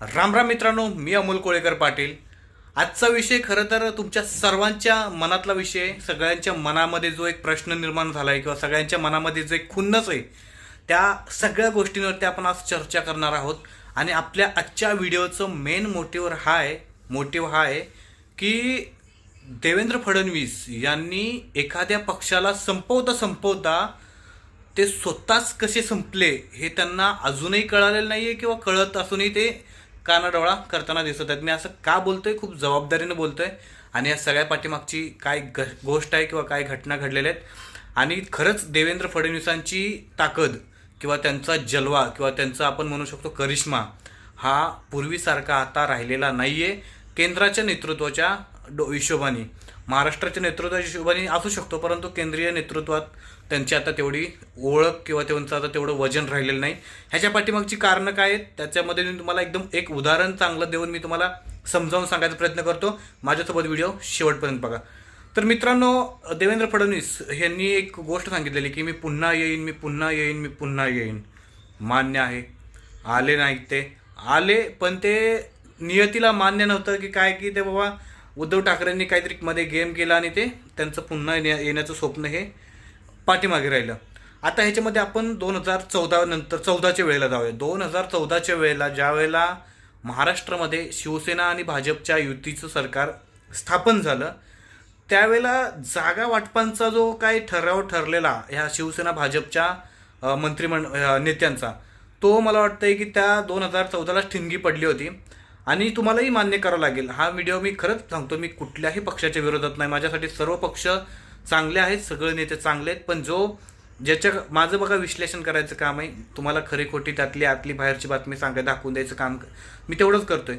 राम राम मित्रांनो मी अमोल कोळेकर पाटील. आजचा विषय खरं तर तुमच्या सर्वांच्या मनातला विषय सगळ्यांच्या मनामध्ये जो एक प्रश्न निर्माण झाला आहे किंवा सगळ्यांच्या मनामध्ये जो एक खुन्नस आहे त्या सगळ्या गोष्टींवरती आपण आज चर्चा करणार आहोत. आणि आपल्या आजच्या व्हिडिओचं मेन मोटिव्ह हा आहे मोटिव्ह हा आहे की देवेंद्र फडणवीस यांनी एखाद्या पक्षाला संपवता संपवता ते स्वतःच कसे संपले हे त्यांना अजूनही कळालेलं नाही आहे किंवा कळत असूनही ते कानाडोळा करताना दिसत आहेत. मी असं का बोलतोय? खूप जबाबदारीनं बोलतोय. आणि या सगळ्या पाठीमागची काय ग गोष्ट आहे किंवा काय घटना घडलेल्या आहेत. आणि खरंच देवेंद्र फडणवीसांची ताकद किंवा त्यांचा जलवा किंवा त्यांचा आपण म्हणू शकतो करिश्मा हा पूर्वीसारखा आता राहिलेला नाही आहे केंद्राच्या नेतृत्वाच्या डो हिशोबाने. महाराष्ट्राच्या नेतृत्वा हिशोबाने असू शकतो परंतु केंद्रीय नेतृत्वात त्यांची आता तेवढी ओळख किंवा त्यांचं आता तेवढं वजन राहिलेलं नाही. ह्याच्या पाठीमागची कारणं काय आहेत? त्याच्यामध्ये मी तुम्हाला एकदम एक उदाहरण चांगलं देऊन मी तुम्हाला समजावून सांगायचा प्रयत्न करतो. माझ्यासोबत व्हिडिओ शेवटपर्यंत बघा. तर मित्रांनो देवेंद्र फडणवीस यांनी एक गोष्ट सांगितलेली की मी पुन्हा येईन मी पुन्हा येईन मी पुन्हा येईन. मान्य आहे. आले नाहीत ते. आले पण ते नियतीला मान्य नव्हतं की काय की ते बाबा उद्धव ठाकरेंनी काहीतरी मध्ये गेम केला आणि ते त्यांचं पुन्हा येण्या- येण्याचं स्वप्न हे पाठीमागे राहिलं. आता ह्याच्यामध्ये आपण दोन हजार चौदा नंतर चौदाच्या वेळेला जाऊया. दोन हजार चौदाच्या वेळेला ज्या वेळेला महाराष्ट्रामध्ये शिवसेना आणि भाजपच्या युतीचं सरकार स्थापन झालं त्यावेळेला जागा वाटपांचा जो काही ठराव ठरलेला ह्या शिवसेना भाजपच्या मंत्रिमंड नेत्यांचा तो मला वाटतंय की त्या दोन हजार चौदालाच ठिणगी पडली होती. आणि तुम्हालाही मान्य करावं लागेल. हा व्हिडिओ मी खरंच सांगतो मी कुठल्याही पक्षाच्या विरोधात नाही. माझ्यासाठी सर्व पक्ष चांगले आहेत सगळे नेते चांगले आहेत पण जो ज्याच्या माझं बघा विश्लेषण करायचं काम आहे तुम्हाला खरी खोटी त्यातली आतली बाहेरची बातमी सांगाय दाखवून द्यायचं काम मी तेवढंच करतोय.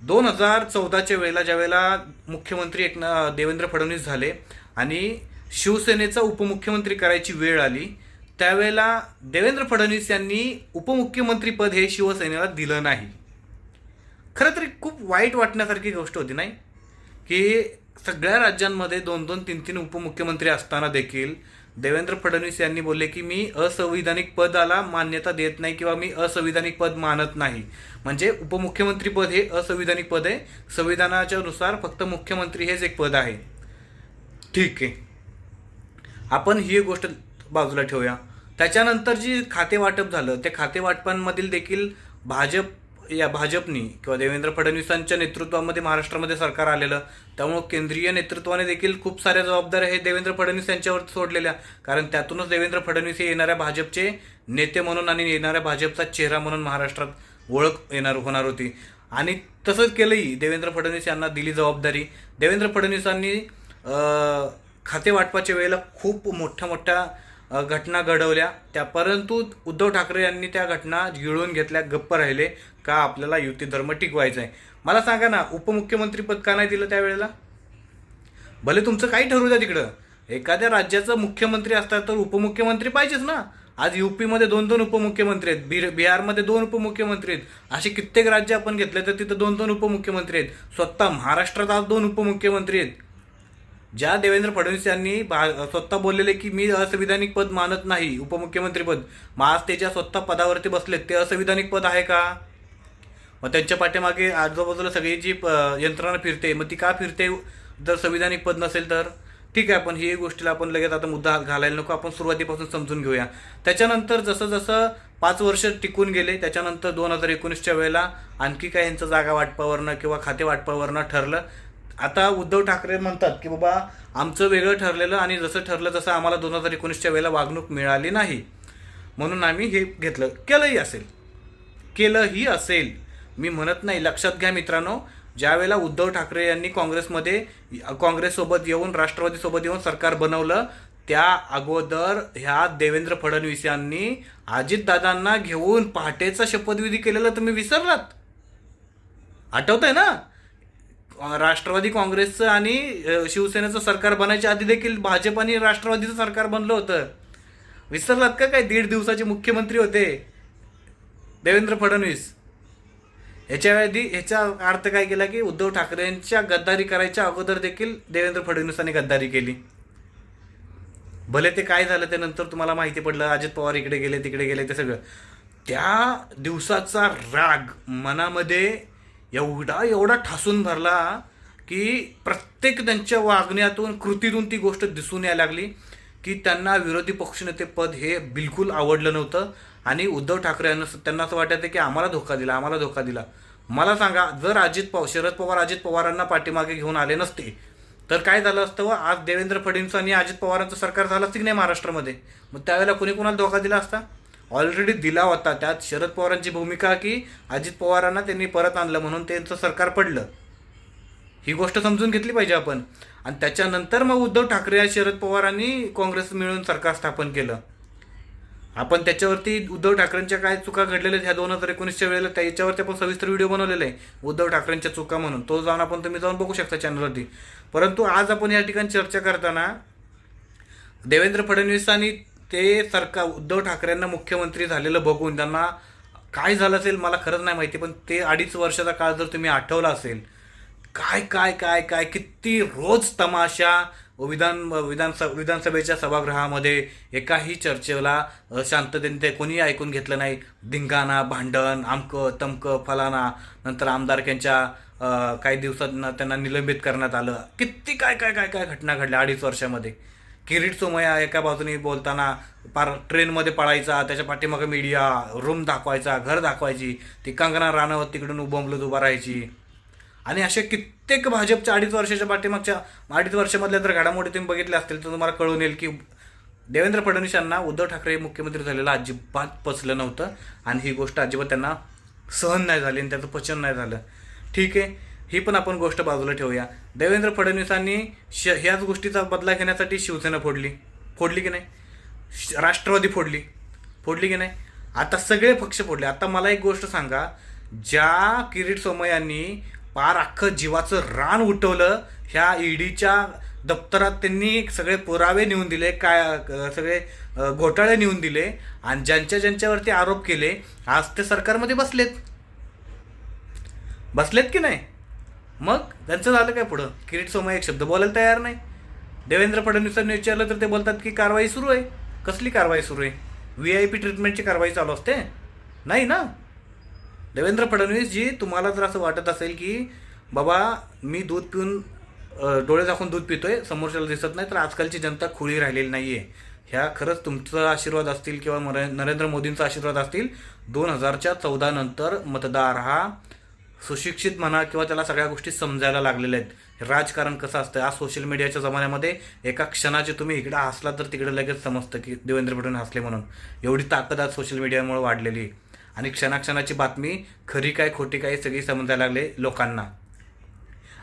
दोन हजार चौदाच्या वेळेला ज्यावेळेला मुख्यमंत्री एक देवेंद्र फडणवीस झाले आणि शिवसेनेचा उपमुख्यमंत्री करायची वेळ आली त्यावेळेला देवेंद्र फडणवीस यांनी उपमुख्यमंत्रीपद हे शिवसेनेला दिलं नाही. खरं तरी खूप वाईट वाटण्यासारखी गोष्ट होती नाही? की सगळ्या राज्यांमध्ये दोन दोन तीन तीन उपमुख्यमंत्री असताना देखील देवेंद्र फडणवीस यांनी बोलले की मी असंविधानिक पदाला मान्यता देत नाही किंवा मी असंविधानिक पद मानत नाही. म्हणजे उपमुख्यमंत्री पद हे असंविधानिक पद आहे. संविधानाच्या नुसार फक्त मुख्यमंत्री हेच एक पद आहे. ठीक आहे. आपण ही एक गोष्ट बाजूला ठेवूया. त्याच्यानंतर जी खाते वाटप झालं त्या खाते वाटपांमधील देखील भाजप या भाजपनी किंवा देवेंद्र फडणवीसांच्या नेतृत्वामध्ये महाराष्ट्रामध्ये सरकार आलेलं त्यामुळं केंद्रीय नेतृत्वाने देखील खूप साऱ्या जबाबदाऱ्या हे देवेंद्र फडणवीस यांच्यावर सोडलेल्या. कारण त्यातूनच देवेंद्र फडणवीस हे येणाऱ्या भाजपचे नेते म्हणून आणि येणाऱ्या भाजपचा चेहरा म्हणून महाराष्ट्रात ओळख येणार होणार होती. आणि तसंच केलंही देवेंद्र फडणवीस यांना दिली जबाबदारी. देवेंद्र फडणवीसांनी खाते वाटपाच्या वेळेला खूप मोठ्या मोठ्या घटना घडवल्या. त्या परंतु उद्धव ठाकरे यांनी त्या घटना गिळून घेतल्या गप्प राहिले का आपल्याला युती धर्म टिकवायचा आहे. मला सांगा ना उपमुख्यमंत्रीपद का नाही दिलं त्यावेळेला? भले तुमचं काही ठरवू द्या तिकडं. एखाद्या राज्याचं मुख्यमंत्री असतात तर उपमुख्यमंत्री पाहिजेच ना. आज युपीमध्ये दोन दोन उपमुख्यमंत्री आहेत बिर बिहारमध्ये दोन उपमुख्यमंत्री आहेत. असे कित्येक राज्य आपण घेतले तर तिथं दोन दोन उपमुख्यमंत्री आहेत. स्वतः महाराष्ट्रात आज दोन उपमुख्यमंत्री आहेत. ज्या देवेंद्र फडणवीस यांनी भा स्वतः बोललेले की मी असंविधानिक पद मानत नाही उपमुख्यमंत्रीपद मग आज ते ज्या स्वतः पदावरती बसलेत ते असंविधानिक पद आहे का? मग त्यांच्या पाठीमागे आजूबाजूला सगळी जी प- यंत्रणा फिरते मग ती का फिरते? जर संविधानिक पद नसेल तर? ठीक आहे आपण ही गोष्टीला आपण लगेच आता मुद्दा घालायला नको आपण सुरुवातीपासून समजून घेऊया. त्याच्यानंतर जसं जसं पाच वर्ष टिकून गेले त्याच्यानंतर दोन हजार एकोणीसच्या वेळेला आणखी काय यांचं जागा वाटपावरनं किंवा खाते वाटपावरनं ठरलं आता उद्धव ठाकरे म्हणतात की बाबा आमचं वेगळं ठरलेलं आणि जसं ठरलं तसं आम्हाला दोन हजार एकोणीसच्या वेळेला वागणूक मिळाली नाही. म्हणून आम्ही हे घेतलं. केलंही असेल. केलंही असेल. मी म्हणत नाही. लक्षात घ्या मित्रांनो ज्यावेळेला उद्धव ठाकरे यांनी काँग्रेसमध्ये काँग्रेससोबत येऊन राष्ट्रवादीसोबत येऊन सरकार बनवलं त्या अगोदर ह्या देवेंद्र फडणवीस यांनी अजितदादांना घेऊन पहाटेचा शपथविधी केलेला तुम्ही विसरलात. आठवत आहे ना? राष्ट्रवादी काँग्रेसचं आणि शिवसेनेचं सरकार बनायच्या आधी देखील भाजप आणि राष्ट्रवादीचं सरकार बनलं होतं. विसरलात का काय? दीड दिवसाचे मुख्यमंत्री होते. देवेंद्र फडणवीस. ह्याच्या आधी ह्याचा अर्थ काय केला की उद्धव ठाकरेंच्या गद्दारी करायच्या अगोदर देखील देवेंद्र फडणवीसांनी गद्दारी केली. भले ते काय झालं ते नंतर तुम्हाला माहिती पडलं. अजित पवार इकडे गेले तिकडे गेले ते सगळं. त्या दिवसाचा राग मनामध्ये एवढा एवढा ठासून भरला की प्रत्येक त्यांच्या वागण्यातून कृतीतून ती गोष्ट दिसून यायला लागली की त्यांना विरोधी पक्षनेते पद हे बिलकुल आवडलं नव्हतं. आणि उद्धव ठाकरे यांना त्यांना असं वाटायचं की आम्हाला धोका दिला आम्हाला धोका दिला. मला सांगा जर अजित पवार शरद पवार अजित पवारांना पाठीमागे घेऊन आले नसते तर काय झालं असतं व आज देवेंद्र फडणवीस आणि अजित पवारांचं सरकार झालं असतं की नाही महाराष्ट्रामध्ये? मग त्यावेळेला कुणी कुणाला धोका दिला असता? ऑलरेडी दिला होता. त्यात शरद पवारांची भूमिका की अजित पवारांना त्यांनी परत आणलं म्हणून त्यांचं सरकार पडलं. ही गोष्ट समजून घेतली पाहिजे आपण. आणि त्याच्यानंतर मग उद्धव ठाकरे या शरद पवारांनी काँग्रेस मिळून सरकार स्थापन केलं. आपण त्याच्यावरती उद्धव ठाकरेंच्या काय चुका घडलेल्या आहेत ह्या दोन हजार एकोणीसच्या वेळेला त्याच्यावरती आपण सविस्तर व्हिडिओ बनवलेला आहे. उद्धव ठाकरेंच्या चुका म्हणून. तो जाऊन आपण तुम्ही जाऊन बघू शकता चॅनलवरती परंतु आज आपण या ठिकाणी चर्चा करताना देवेंद्र फडणवीसांनी ते सरकार उद्धव ठाकरेंना मुख्यमंत्री झालेलं बघून त्यांना काय झालं असेल मला खरंच नाही माहिती पण ते अडीच वर्षाचा काळ जर तुम्ही आठवला असेल काय काय काय काय किती रोज तमाशा विधान विधानसभा विधानसभेच्या सभागृहामध्ये एकाही चर्चेला शांततेने ते कोणी ऐकून घेतलं नाही. धिंगाणा भांडण आमकं तमकं फलाना नंतर आमदारक्यांच्या काही दिवसांना त्यांना निलंबित करण्यात आलं. किती काय काय काय काय घटना घडल्या अडीच वर्षामध्ये. किरीट सोमया एका बाजूने बोलताना पार ट्रेनमध्ये पळायचा त्याच्या पाठीमागं मीडिया रूम दाखवायचा घर दाखवायची ती कंगना राणावत तिकडून उभंबलत उभा राहायची. आणि असे कित्येक भाजपच्या अडीच वर्षाच्या पाठीमागच्या अडीच वर्षामधल्या जर घडामोडी तुम्ही बघितल्या असतील तर तुम्हाला कळून येईल की देवेंद्र फडणवीस यांना उद्धव ठाकरे मुख्यमंत्री झालेलं अजिबात पचलं नव्हतं. आणि ही गोष्ट अजिबात त्यांना सहन नाही झाली आणि त्याचं पचन नाही झालं. ठीक आहे. ही पण आपण गोष्ट बाजूला ठेवूया. देवेंद्र फडणवीसांनी श ह्याच गोष्टीचा बदला घेण्यासाठी शिवसेना फोडली. फोडली की नाही? श- राष्ट्रवादी फोडली. फोडली की नाही? आता सगळे पक्ष फोडले. आता मला एक गोष्ट सांगा. ज्या किरीट सोमय्यांनी पार अख्खं जीवाचं रान उठवलं ह्या ईडीच्या दप्तरात त्यांनी सगळे पुरावे नेऊन दिले काय सगळे घोटाळे नेऊन दिले आणि ज्यांच्या ज्यांच्यावरती आरोप केले आज ते सरकारमध्ये बसलेत. बसलेत की नाही? मग त्यांचं झालं काय पुढं? किरीट सोमय्या एक शब्द बोलायला तयार नाही. देवेंद्र फडणवीसांनी विचारलं तर ते बोलतात की कारवाई सुरू आहे. कसली कारवाई सुरू आहे? व्ही आय पी ट्रीटमेंटची कारवाई चालू असते? नाही ना? देवेंद्र फडणवीस जी तुम्हाला जर असं वाटत असेल की बाबा मी दूध पिऊन डोळे दाखवून दूध पितोय समोरच्याला दिसत नाही तर आजकालची जनता खुळी राहिलेली नाही आहे ह्या खरंच तुमचा आशीर्वाद असतील किंवा मर- नरेंद्र मोदींचा आशीर्वाद असतील दोन हजारच्या चौदानंतर मतदार हा सुशिक्षित म्हणा किंवा त्याला सगळ्या गोष्टी समजायला लागलेल्या आहेत. राजकारण कसं असतं? आज सोशल मीडियाच्या जमान्यामध्ये एका क्षणाचे तुम्ही इकडे हसला तर तिकडे लगेच समजतं की देवेंद्र फडणवीस हसले म्हणून. एवढी ताकद आज सोशल मीडियामुळे वाढलेली आहे. आणि क्षणाक्षणाची बातमी खरी काय खोटी काय सगळी समजायला लागले लोकांना.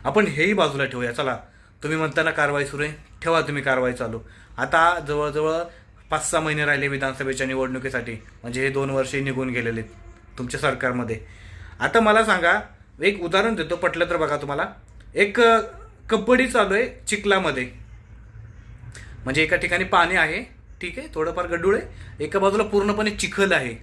आपण हेही बाजूला ठेवूया. चला तुम्ही म्हणताना कारवाई सुरू आहे. ठेवा तुम्ही कारवाई चालू. आता जवळजवळ पाच सहा महिने राहिले विधानसभेच्या निवडणुकीसाठी. म्हणजे हे दोन वर्षे निघून गेलेले आहेत तुमच्या सरकारमध्ये. आता मला सांगा एक उदाहरण देतो पटलं तर बघा तुम्हाला. एक कबड्डी चालू आहे चिखलामध्ये. म्हणजे एका ठिकाणी पाणी आहे ठीक आहे थोडंफार गड्डूळ आहे. एका बाजूला पूर्णपणे चिखल आहे.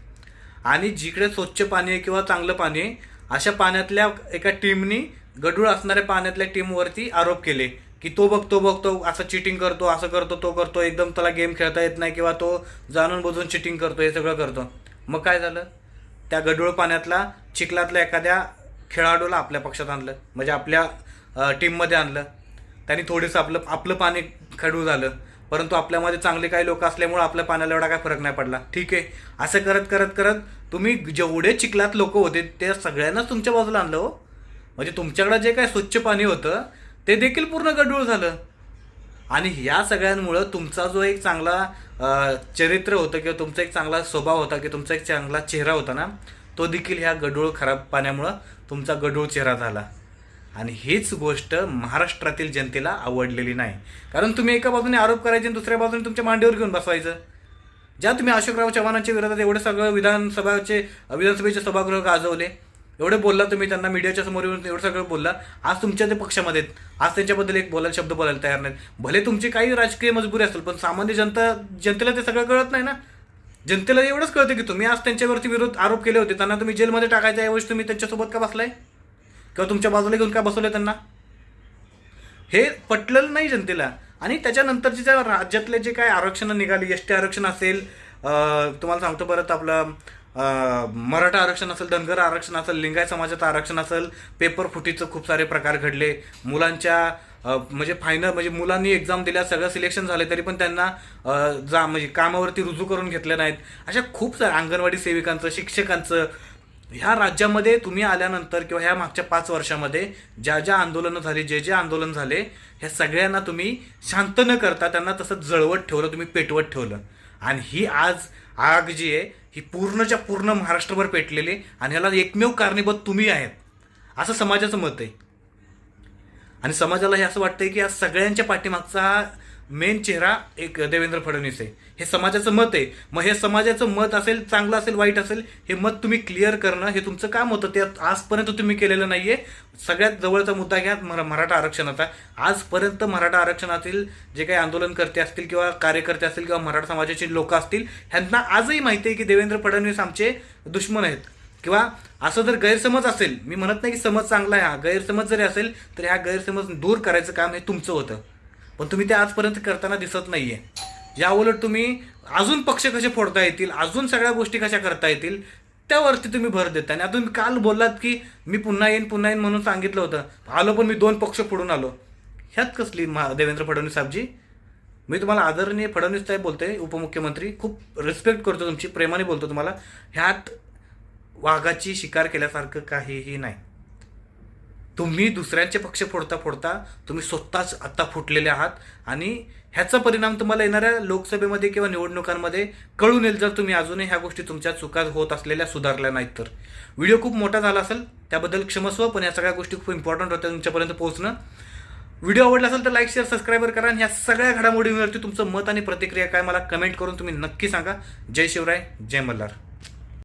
आणि जिकडे स्वच्छ पाणी आहे किंवा चांगलं पाणी आहे अशा पाण्यातल्या एका टीमनी गडूळ असणाऱ्या पाण्यातल्या टीमवरती आरोप केले. की तो बघतो बघतो असं चिटिंग करतो असं करतो तो करतो एकदम त्याला गेम खेळता येत नाही किंवा तो जाणून बुजून चिटिंग करतो हे सगळं करतो. मग काय झालं? त्या गडूळ पाण्यातला चिखलातल्या एखाद्या खेळाडूला आपल्या पक्षात आणलं म्हणजे आपल्या टीममध्ये आणलं. त्यांनी थोडंसं आपलं आपलं पाणी खडू झालं. परंतु आपल्यामध्ये चांगले काही लोक असल्यामुळे आपल्या पाण्याला एवढा काय फरक नाही पडला. ठीक आहे. असं करत करत करत तुम्ही जेवढे चिखलात लोक होते त्या सगळ्यांनाच तुमच्या बाजूला आणलं हो. म्हणजे तुमच्याकडे जे काय स्वच्छ पाणी होतं ते देखील पूर्ण गडूळ झालं. आणि ह्या सगळ्यांमुळं तुमचा जो एक चांगला चरित्र होतं किंवा तुमचा एक चांगला स्वभाव होता किंवा तुमचा एक चांगला चेहरा होता ना तो देखील ह्या गडूळ खराब पाण्यामुळं तुमचा गडूळ चेहरा झाला. आणि हीच गोष्ट महाराष्ट्रातील जनतेला आवडलेली नाही. कारण तुम्ही एका बाजूने आरोप करायचे आणि दुसऱ्या बाजूने तुमच्या मांडीवर घेऊन बसवायचं. ज्या तुम्ही अशोकराव चव्हाणांच्या विरोधात एवढं सगळं विधानसभाचे विधानसभेचे सभागृह गाजवले एवढे बोलला तुम्ही त्यांना मीडियाच्या समोर येऊन एवढं सगळं बोलला आज तुमच्या ते पक्षामध्ये आहेत. आज त्यांच्याबद्दल एक बोलायला शब्द बोलायला तयार नाहीत. भले तुमची काही राजकीय मजबुरी असेल पण सामान्य जनता जनतेला ते सगळं कळत नाही ना. जनतेला एवढंच कळतं की तुम्ही आज त्यांच्यावरती विरोध आरोप केले होते त्यांना तुम्ही जेलमध्ये टाकायच्या ऐवजी तुम्ही त्यांच्यासोबत का बसलाय? किंवा तुमच्या बाजूला घेऊन का बसवलं त्यांना? हे पटलेलं नाही जनतेला. आणि त्याच्यानंतरचे ज्या राज्यातले जे काय आरक्षणं निघाली एस टी आरक्षण असेल तुम्हाला सांगतो परत आपलं मराठा आरक्षण असेल धनगर आरक्षण असेल लिंगायत समाजाचं आरक्षण असेल पेपर फुटीचं खूप सारे प्रकार घडले. मुलांच्या म्हणजे फायनल म्हणजे मुलांनी एक्झाम दिल्या सगळं सिलेक्शन झालं तरी पण त्यांना जा म्हणजे कामावरती रुजू करून घेतले नाहीत. अशा खूप साऱ्या अंगणवाडी सेविकांचं शिक्षकांचं ह्या राज्यामध्ये तुम्ही आल्यानंतर किंवा ह्या मागच्या पाच वर्षामध्ये ज्या ज्या आंदोलनं झाली जे जे आंदोलन झाले ह्या सगळ्यांना तुम्ही शांत न करता त्यांना तसं जळवत ठेवलं तुम्ही पेटवत ठेवलं. आणि ही आज आग जी आहे ही पूर्णच्या पूर्ण महाराष्ट्रभर पेटलेली आणि ह्याला एकमेव कारणीभूत तुम्ही आहेत. असं समाजाचं मत आहे. आणि समाजाला हे असं वाटतंय की या सगळ्यांच्या पाठीमागचा मेन चेहरा एक देवेंद्र फडणवीस आहे. हे समाजाचं मत आहे. मग हे समाजाचं मत असेल चांगलं असेल वाईट असेल हे मत तुम्ही क्लिअर करणं हे तुमचं काम होतं. ते आजपर्यंत तुम्ही केलेलं नाही आहे सगळ्यात जवळचा मुद्दा घ्या मरा- मराठा आरक्षणाचा. आजपर्यंत मराठा आरक्षणातील जे काही आंदोलनकर्ते असतील किंवा कार्यकर्ते असतील किंवा मराठा समाजाचे लोक असतील ह्यांना आजही माहिती आहे की देवेंद्र फडणवीस आमचे दुश्मन आहेत. किंवा असं जर गैरसमज असेल मी म्हणत नाही की समज चांगला आहे हा गैरसमज जरी असेल तर ह्या गैरसमज दूर करायचं काम हे तुमचं होतं. पण तुम्ही ते आजपर्यंत करताना दिसत नाहीये. या उलट तुम्ही अजून पक्ष कसे फोडता येतील अजून सगळ्या गोष्टी कशा करता येतील त्यावरती तुम्ही भर देता. आणि अजून काल बोललात की मी पुन्हा येईन पुन्हा येईन म्हणून सांगितलं होतं. आलो पण मी दोन पक्ष फोडून आलो. ह्यात कसली महा देवेंद्र फडणवीस साहेबजी? मी तुम्हाला आदरणीय फडणवीस साहेब बोलते उपमुख्यमंत्री. खूप रिस्पेक्ट करतो तुमची प्रेमाने बोलतो तुम्हाला. ह्यात वाघाची शिकार केल्यासारखं काहीही नाही. तुम्ही दुसऱ्यांचे पक्ष फोडता फोडता तुम्ही स्वतःच आत्ता फुटलेले आहात आणि ह्याचा परिणाम तुम्हाला येणाऱ्या लोकसभेमध्ये किंवा निवडणुकांमध्ये कळून येईल जर तुम्ही अजूनही ह्या गोष्टी तुमच्या चुका होत असलेल्या सुधारल्या नाहीत तर. व्हिडिओ खूप मोठा झाला असेल त्याबद्दल क्षमस्व पण या सगळ्या गोष्टी खूप इम्पॉर्टंट होत्या तुमच्यापर्यंत पोहोचणं. व्हिडिओ आवडला असेल तर लाईक शेअर सबस्क्राईबर करा आणि ह्या सगळ्या घडामोडींवरती तुमचं मत आणि प्रतिक्रिया काय मला कमेंट करून तुम्ही नक्की सांगा. जय शिवराय जय मल्हार.